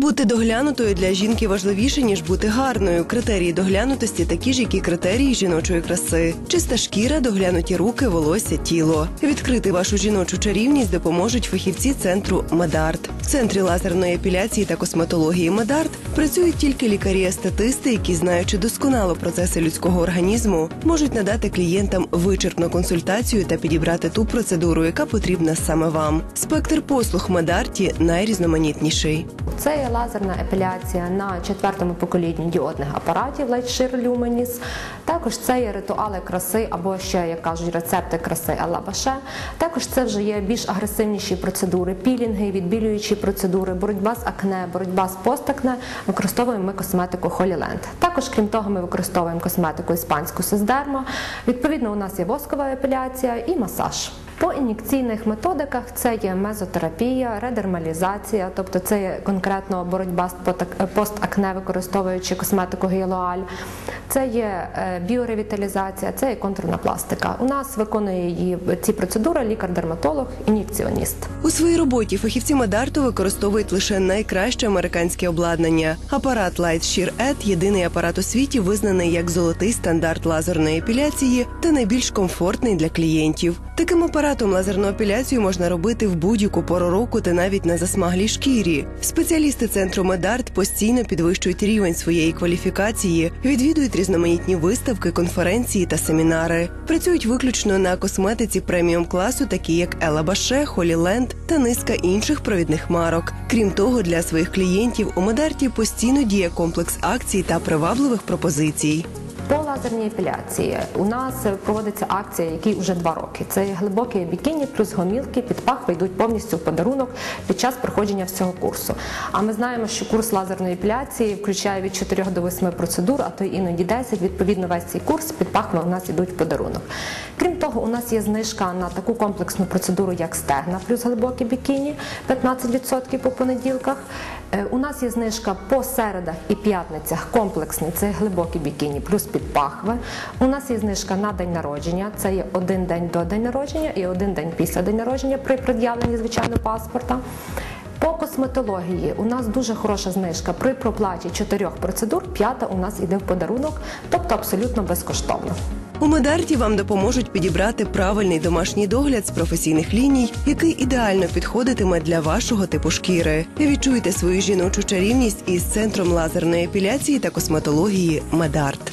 Бути доглянутою для жінки важливіше ніж бути гарною. Критерії доглянутості такі ж, як і критерії жіночої краси: чиста шкіра, доглянуті руки, волосся, тіло. Відкрити вашу жіночу чарівність допоможуть фахівці центру Медарт. В центрі лазерної епіляції та косметології Медарт працюють тільки лікарі-естетисти, які, знаючи досконало процеси людського організму, можуть надати клієнтам вичерпну консультацію та підібрати ту процедуру, яка потрібна саме вам. Спектр послуг Медарті найрізноманітніший. Це лазерна епіляція на четвертому поколінні діодних апаратів Lightshare Luminis. Також це є ритуали краси або ще, як кажуть, рецепти краси Алабаше. Також це вже є більш агресивніші процедури, пілінги, відбілюючі процедури, боротьба з акне, боротьба з постакне. Використовуємо ми косметику Holy Land. Також, крім того, ми використовуємо косметику іспанську Сиздермо. Відповідно, у нас є воскова епіляція і масаж. По ін'єкційних методиках це є мезотерапія, редермалізація, тобто це є конкретно боротьба з постакне, використовуючи косметику гіалуаль. Це є е, біоревіталізація, це є контурна пластика. У нас виконує її ці процедури лікар-дерматолог, ін'єкціоніст. У своїй роботі фахівці Медарту використовують лише найкраще американське обладнання. Апарат Light Shear Ed – єдиний апарат у світі, визнаний як золотий стандарт лазерної епіляції та найбільш комфортний для клієнтів. Таким апаратом лазерну епіляцію можна робити в будь-яку пору року та навіть на засмаглій шкірі. Спеціалісти центру Медарт постійно підвищують рівень своєї кваліфікації, відвідують різноманітні виставки, конференції та семінари. Працюють виключно на косметиці преміум класу, такі як Ела Баше, Холіленд та низка інших провідних марок. Крім того, для своїх клієнтів у Медарті постійно діє комплекс акцій та привабливих пропозицій. По лазерній епіляції у нас проводиться акція, якій вже два роки. Це є глибоке бікіні плюс гомілки під пахви йдуть повністю в подарунок під час проходження всього курсу. А ми знаємо, що курс лазерної епіляції включає від 4 до 8 процедур, а то іноді 10. Відповідно, весь цей курс під пахви у нас йдуть в подарунок. Крім того, у нас є знижка на таку комплексну процедуру, як стегна плюс глибоке бікіні 15% по понеділках. Е, У нас є знижка по середах і п'ятницях комплексний, це глибокі бікіні плюс під пахви. У нас є знижка на день народження, це є один день до день народження і один день після день народження при пред'явленні звичайно паспорта. По косметології у нас дуже хороша знижка при проплаті чотирьох процедур. П'ята у нас іде в подарунок, тобто абсолютно безкоштовно. У Медарті вам допоможуть підібрати правильний домашній догляд з професійних ліній, який ідеально підходитиме для вашого типу шкіри. Відчуйте свою жіночу чарівність із центром лазерної епіляції та косметології Медарт.